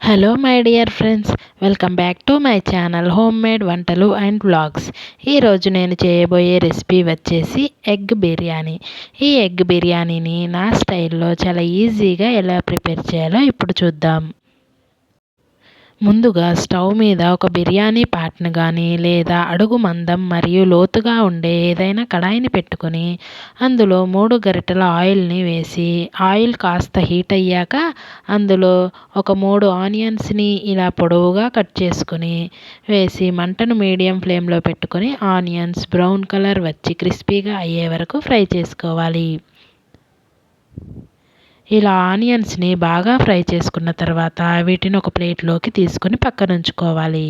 Hello my dear friends welcome back to my channel homemade వంటలు and vlogs ఈరోజు నేను చేయబోయే రెసిపీ వచ్చేసి ఎగ్ బిర్యానీ ఈ ఎగ్ బిర్యానీని నా స్టైల్లో చాలా ఈజీగా ఎలా ప్రిపేర్ చేయాలో ఇప్పుడు చూద్దాం. ముందుగా స్టవ్ మీద ఒక బిర్యానీ పాట్ను కానీ లేదా అడుగు మందం మరియు లోతుగా ఉండే ఏదైనా కడాయిని పెట్టుకొని అందులో మూడు గరిటెల ఆయిల్ని వేసి ఆయిల్ కాస్త హీట్ అయ్యాక అందులో ఒక మూడు ఆనియన్స్ని ఇలా పొడవుగా కట్ చేసుకుని వేసి మంటను మీడియం ఫ్లేమ్లో పెట్టుకొని ఆనియన్స్ బ్రౌన్ కలర్ వచ్చి క్రిస్పీగా అయ్యే వరకు ఫ్రై చేసుకోవాలి. ఇలా ఆనియన్స్ని బాగా ఫ్రై చేసుకున్న తర్వాత వీటిని ఒక ప్లేట్లోకి తీసుకొని పక్కన ఉంచుకోవాలి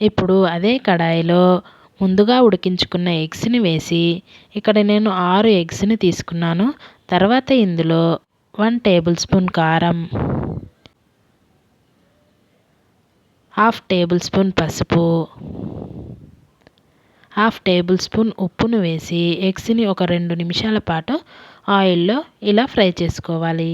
ఇప్పుడు అదే కడాయిలో ముందుగా ఉడికించుకున్న ఎగ్స్ని వేసి ఇక్కడ నేను ఆరు ఎగ్స్ని తీసుకున్నాను. తర్వాత ఇందులో వన్ టేబుల్ స్పూన్ కారం. హాఫ్ టేబుల్ స్పూన్ పసుపు హాఫ్ టేబుల్ స్పూన్ ఉప్పును వేసి ఎగ్స్ని ఒక రెండు నిమిషాల పాటు ఆయిల్లో ఇలా ఫ్రై చేసుకోవాలి.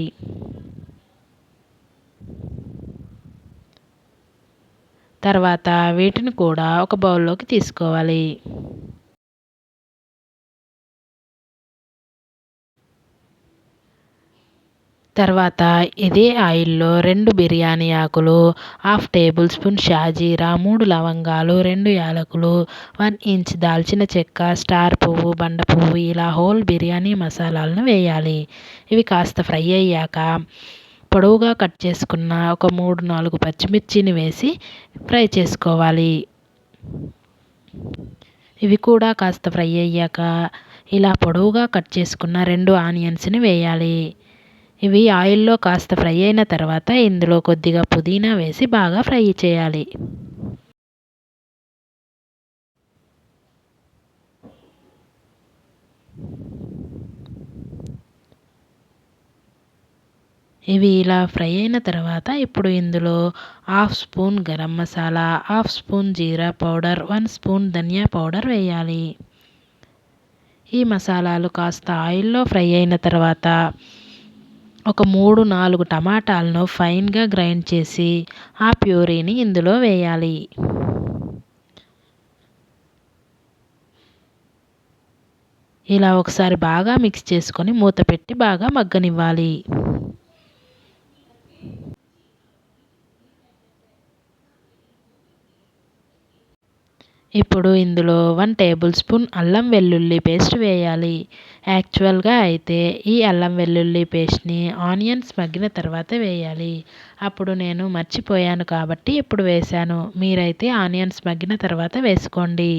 తర్వాత వీటిని కూడా ఒక బౌల్లోకి తీసుకోవాలి. తర్వాత ఇదే ఆయిల్లో రెండు బిర్యానీ ఆకులు హాఫ్ టేబుల్ స్పూన్ షాజీరా మూడు లవంగాలు రెండు యాలకులు వన్ ఇంచ్ దాల్చిన చెక్క స్టార్ పువ్వు బండ పువ్వు ఇలా హోల్ బిర్యానీ మసాలాలను వేయాలి. ఇవి కాస్త ఫ్రై అయ్యాక పొడవుగా కట్ చేసుకున్న ఒక మూడు నాలుగు పచ్చిమిర్చిని వేసి ఫ్రై చేసుకోవాలి. ఇవి కూడా కాస్త ఫ్రై అయ్యాక ఇలా పొడవుగా కట్ చేసుకున్న రెండు ఆనియన్స్ని వేయాలి. ఇవి ఆయిల్లో కాస్త ఫ్రై అయిన తర్వాత ఇందులో కొద్దిగా పుదీనా వేసి బాగా ఫ్రై చేయాలి. ఇవి ఇలా ఫ్రై అయిన తర్వాత ఇప్పుడు ఇందులో half spoon garam masala half spoon jeera powder one spoon dhania powder వేయాలి. ఈ మసాలాలు కాస్త ఆయిల్లో ఫ్రై అయిన తర్వాత ఒక మూడు నాలుగు టమాటాలను ఫైన్గా గ్రైండ్ చేసి ఆ ప్యూరీని ఇందులో వేయాలి. ఇలా ఒకసారి బాగా మిక్స్ చేసుకొని మూత పెట్టి బాగా మగ్గనివ్వాలి. ఇప్పుడు ఇందులో వన్ టేబుల్ స్పూన్ అల్లం వెల్లుల్లి పేస్ట్ వేయాలి. యాక్చువల్గా అయితే ఈ అల్లం వెల్లుల్లి పేస్ట్ని ఆనియన్స్ మగ్గిన తర్వాత వేయాలి. అప్పుడు నేను మర్చిపోయాను కాబట్టి ఇప్పుడు వేశాను. మీరైతే ఆనియన్స్ మగ్గిన తర్వాత వేసుకోండి.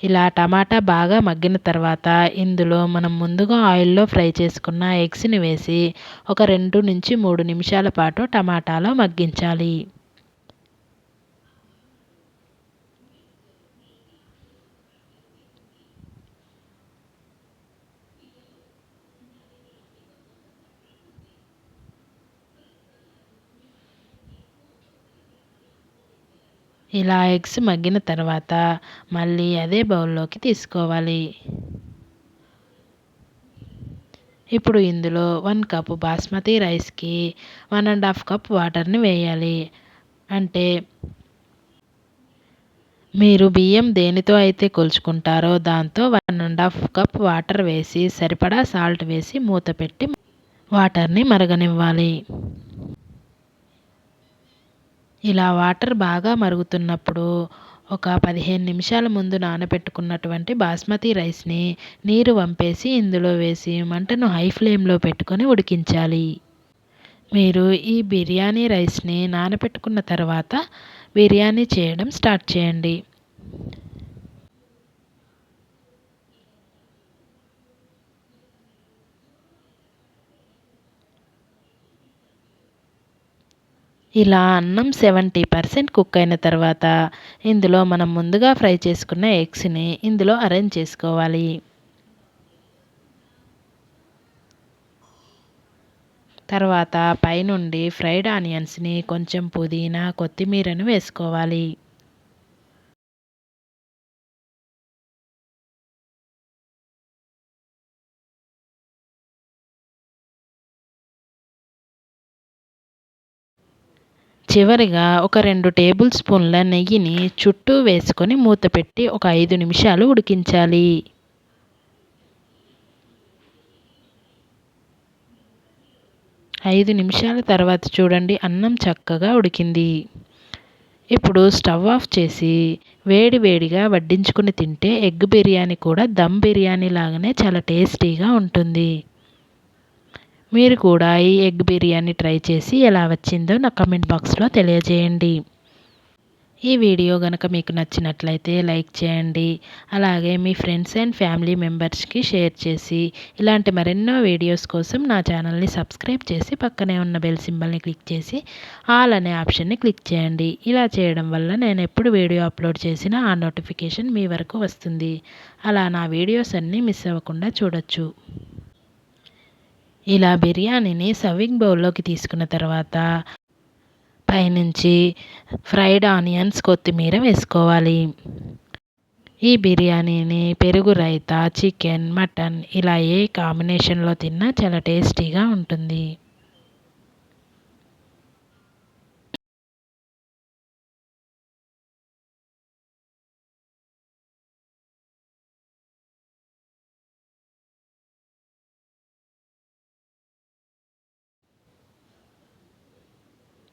ఇలా టమాటా బాగా మగ్గిన తర్వాత ఇందులో మనం ముందుగా ఆయిల్లో ఫ్రై చేసుకున్న ఎగ్స్ని వేసి ఒక రెండు నుంచి మూడు నిమిషాల పాటు టమాటాలో మగ్గించాలి. ఇలా ఎగ్స్ మగ్గిన తర్వాత మళ్ళీ అదే బౌల్లోకి తీసుకోవాలి. ఇప్పుడు ఇందులో వన్ కప్ బాస్మతి రైస్కి వన్ అండ్ హాఫ్ కప్ వాటర్ని వేయాలి. అంటే మీరు బియ్యం దేనితో అయితే కొలుచుకుంటారో దాంతో one and half cup water వేసి సరిపడా సాల్ట్ వేసి మూత పెట్టి వాటర్ని మరగనివ్వాలి. ఇలా వాటర్ బాగా మరుగుతున్నప్పుడు ఒక పదిహేను నిమిషాల ముందు నానబెట్టుకున్నటువంటి బాస్మతి రైస్ని నీరు వంపేసి ఇందులో వేసి మంటను హై ఫ్లేమ్లో పెట్టుకొని ఉడికించాలి. మీరు ఈ బిర్యానీ రైస్ని నానబెట్టుకున్న తర్వాత బిర్యానీ చేయడం స్టార్ట్ చేయండి. ఇలా అన్నం సెవెంటీ పర్సెంట్ కుక్ అయిన తర్వాత ఇందులో మనం ముందుగా ఫ్రై చేసుకున్న ఎగ్స్ని ఇందులో అరేంజ్ చేసుకోవాలి. తర్వాత పైనుండి ఫ్రైడ్ ఆనియన్స్ని కొంచెం పుదీనా కొత్తిమీరను వేసుకోవాలి. చివరిగా ఒక రెండు టేబుల్ స్పూన్ల నెయ్యిని చుట్టూ వేసుకొని మూత పెట్టి ఒక ఐదు నిమిషాలు ఉడికించాలి. ఐదు నిమిషాల తర్వాత చూడండి అన్నం చక్కగా ఉడికింది. ఇప్పుడు స్టవ్ ఆఫ్ చేసి వేడి వేడిగా వడ్డించుకుని తింటే ఎగ్ బిర్యానీ కూడా దమ్ బిర్యానీ లాగానే చాలా టేస్టీగా ఉంటుంది. మీరు కూడా ఈ ఎగ్ బిర్యానీ ట్రై చేసి ఎలా వచ్చిందో నా కమెంట్ బాక్స్లో తెలియజేయండి. ఈ వీడియో కనుక మీకు నచ్చినట్లయితే లైక్ చేయండి. అలాగే మీ ఫ్రెండ్స్ అండ్ ఫ్యామిలీ మెంబర్స్కి షేర్ చేసి ఇలాంటి మరెన్నో వీడియోస్ కోసం నా ఛానల్ని సబ్స్క్రైబ్ చేసి పక్కనే ఉన్న బెల్ సింబల్ని క్లిక్ చేసి ఆల్ అనే ఆప్షన్ని క్లిక్ చేయండి. ఇలా చేయడం వల్ల నేను ఎప్పుడు వీడియో అప్లోడ్ చేసినా ఆ నోటిఫికేషన్ మీ వరకు వస్తుంది. అలా నా వీడియోస్ అన్నీ మిస్ అవ్వకుండా చూడొచ్చు. ఇలా బిర్యానీని సర్వింగ్ బౌల్లోకి తీసుకున్న తర్వాత పైనుంచి ఫ్రైడ్ ఆనియన్స్ కొత్తిమీర వేసుకోవాలి. ఈ బిర్యానీని పెరుగు రైతా చికెన్ మటన్ ఇలా ఏ కాంబినేషన్లో తిన్నా చాలా టేస్టీగా ఉంటుంది.